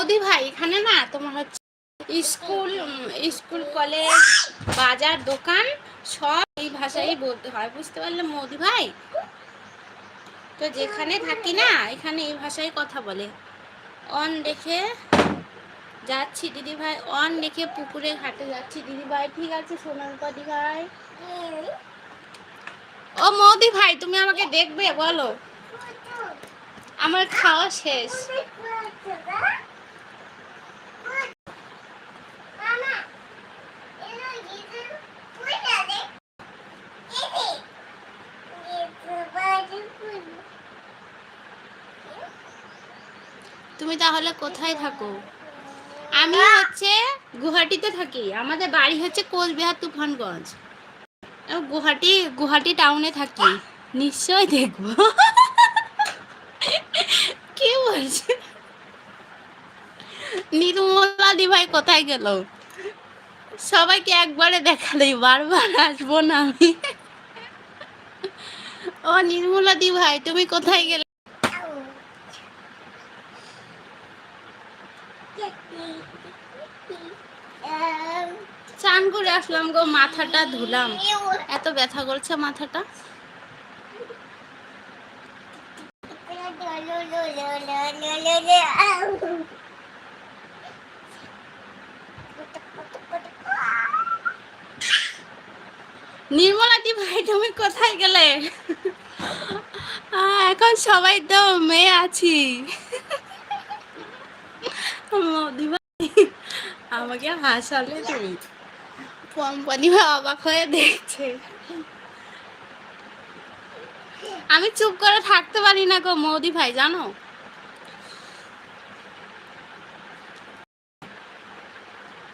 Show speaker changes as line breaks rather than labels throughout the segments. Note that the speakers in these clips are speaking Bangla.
মৌদি ভাই, এখানে না তোমার হচ্ছে স্কুল স্কুল, কলেজ, বাজার, দোকান, সব এই ভাষাই বলতে হয়। বুঝতে পারলে মৌদি ভাই? তো যেখানে থাকি না, এখানে এই ভাষায় কথা বলে। অন দেখে যাচ্ছি দিদি ভাই, অন দেখে পুকুরে ঘাটে যাচ্ছি। দিদি ভাই, ঠিক আছে সোনার দিদি ভাই। ও মৌদি ভাই, তুমি আমাকে দেখবে, বলো। আমার খাওয়া শেষ। তুমি তাহলে কোথায় থাকো? আমি হচ্ছে গুয়াহাটিতে থাকি। আমাদের বাড়ি হচ্ছে কোচবিহার তুফানগঞ্জ। আমি গুয়াহাটি গুয়াহাটি টাউনে থাকি। নিশ্চয়ই দেখব। কি বলছে? নির্মলা দি ভাই কোথায় গেল? সবাইকে একবারে দেখালেই বারবার আসব না আমি। ও নির্মলা দি ভাই তুমি কোথায় গেলে? চান করে আসলাম গো, মাথাটা ধুলাম। এত ব্যথা করছে মাথাটা। নির্মলা দি ভাই, তুমি কোথায় গেলে? এখন সবাই তো মেয়ে আছি। আমাকে হাসালে তুমি। অবাক হয়ে দেখছে। আমি চুপ করে থাকতে পারি না গো মৌদি ভাই, জানো?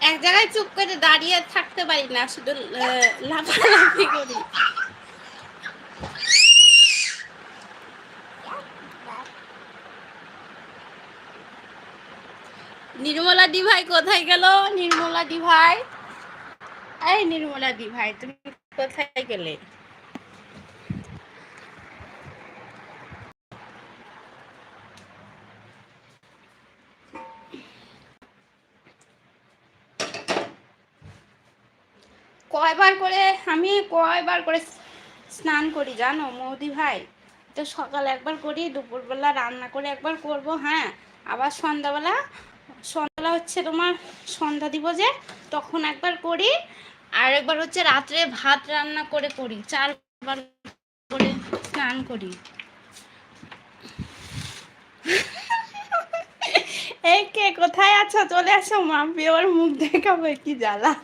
এক জায়গায় চুপ করে দাঁড়িয়ে থাকতে পারি না, শুধু লাফালাফি করি। নির্মলা দি ভাই কোথায় গেল? নির্মলা দি ভাই এই নির্মলা দি ভাই তুমি কোথায় গেলে? কয়বার করে, আমি কয়বার করে স্নান করি জানো, মৌদি ভাই? তো সকাল একবার করি, দুপুরবেলা রান্না করে একবার করব হ্যাঁ? আবার সন্ধ্যাবেলা সন্ধ্যাবেলা হচ্ছে তোমার সন্ধ্যা দিব যে তখন একবার করি, আর একবার হচ্ছে রাত্রে ভাত রান্না করে করি চারবার করে স্নান করি। এই কে, কোথায় আছো? চলে আসো মাম্পি ওর মুখ দেখাবো, কি জ্বালা।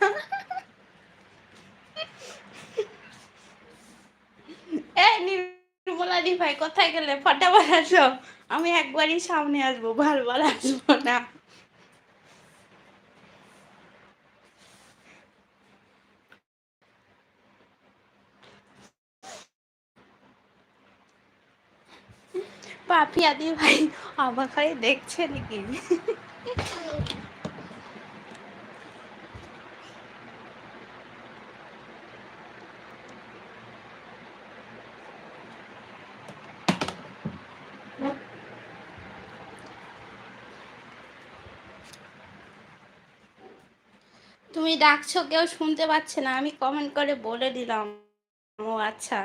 এই নির্মলা দি ভাই, কোথায় গেলে? ফটাফট আসো। আমি একবারই সামনে আসব বারবার আসব না। পাপিয়া দি ভাই অবাক হয়ে দেখছে নাকি? তুমি ডাকছো, কেউ শুনতে পাচ্ছে না। আমি কমেন্ট করে বলে দিলাম। ও আচ্ছা।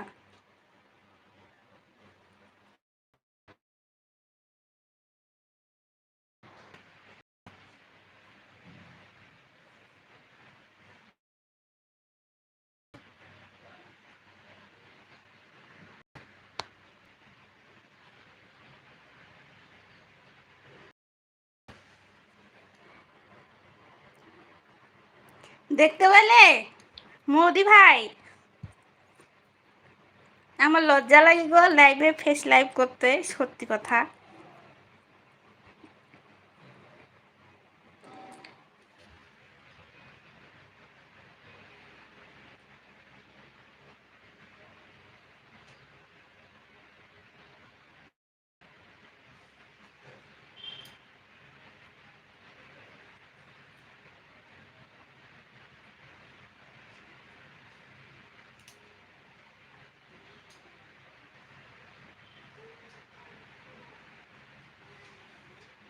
দেখতে পেলে? মোদি ভাই আমার লজ্জা লাগে গো লাইভে ফেস লাইভ করতে সত্যি কথা।